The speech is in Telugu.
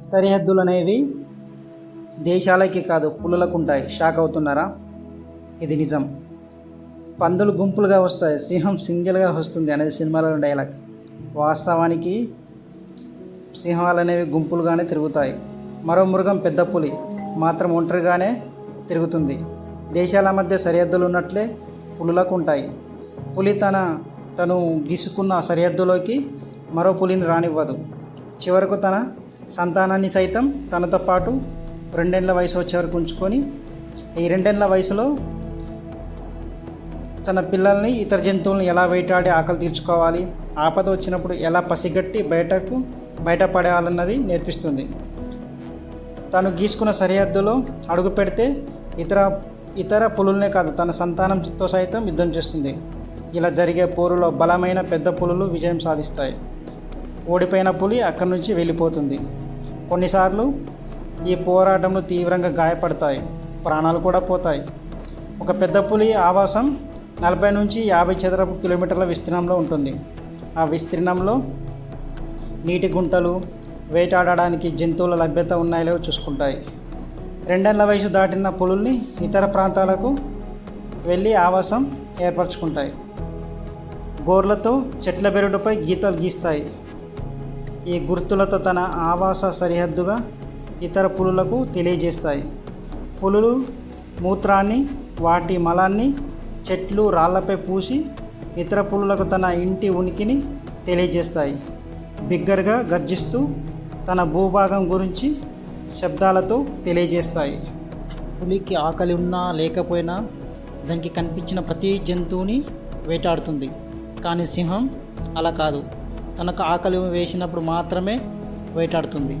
సరిహద్దులు అనేవి దేశాలకి కాదు పులులకు ఉంటాయి షాక్ అవుతున్నారా? ఇది నిజం. పందులు గుంపులుగా వస్తాయి సింహం సింగిల్గా వస్తుంది అనేది సినిమాలో డైలాగ్. వాస్తవానికి సింహాలు అనేవి గుంపులుగానే తిరుగుతాయి. మరో మృగం పెద్ద పులి మాత్రం ఒంటరిగానే తిరుగుతుంది. దేశాల మధ్య సరిహద్దులు ఉన్నట్లే పులులకు ఉంటాయి పులి తన తను గీసుకున్న సరిహద్దులోకి మరో పులిని రానివ్వదు. చివరకు తన సంతానాన్ని సైతం తనతో పాటు రెండేళ్ళ వయసు వచ్చే వరకు ఉంచుకొని ఈ రెండేళ్ళ వయసులో తన పిల్లల్ని ఇతర జంతువులను ఎలా వేటాడి ఆకలి తీర్చుకోవాలి ఆపద వచ్చినప్పుడు ఎలా పసిగట్టి బయటకు బయటపడేయాలన్నది నేర్పిస్తుంది. తను గీసుకున్న సరిహద్దులో అడుగు పెడితే ఇతర ఇతర పులులనే కాదు తన సంతానంతో సైతం యుద్ధం చేస్తుంది. ఇలా జరిగే పోరులో బలమైన పెద్ద పులులు విజయం సాధిస్తాయి. ఓడిపోయిన పులి అక్కడి నుంచి వెళ్ళిపోతుంది. కొన్నిసార్లు ఈ పోరాటంలో తీవ్రంగా గాయపడతాయి. ప్రాణాలు కూడా పోతాయి. ఒక పెద్ద పులి ఆవాసం నలభై నుంచి యాభై చదరపు కిలోమీటర్ల విస్తీర్ణంలో ఉంటుంది. ఆ విస్తీర్ణంలో నీటి గుంటలు వేటాడడానికి జంతువుల లభ్యత ఉన్నాయో చూసుకుంటాయి. రెండేళ్ళ వయసు దాటిన పులుల్ని ఇతర ప్రాంతాలకు వెళ్ళి ఆవాసం ఏర్పరచుకుంటాయి. గోర్లతో చెట్ల బెరడుపై గీతలు గీస్తాయి. ఈ గుర్తులతో తన ఆవాస సరిహద్దుగా ఇతర పులులకు తెలియజేస్తాయి. పులులు మూత్రాన్ని వాటి మలాన్ని చెట్లు రాళ్ళపై పూసి ఇతర పులులకు తన ఇంటి ఉనికిని తెలియజేస్తాయి. బిగ్గరగా గర్జిస్తూ తన భూభాగం గురించి శబ్దాలతో తెలియజేస్తాయి. పులికి ఆకలి ఉన్నా లేకపోయినా దానికి కనిపించిన ప్రతి జంతువుని వేటాడుతుంది. కానీ సింహం అలా కాదు. తనకు ఆకలి వేసినప్పుడు మాత్రమే వేటాడుతుంది.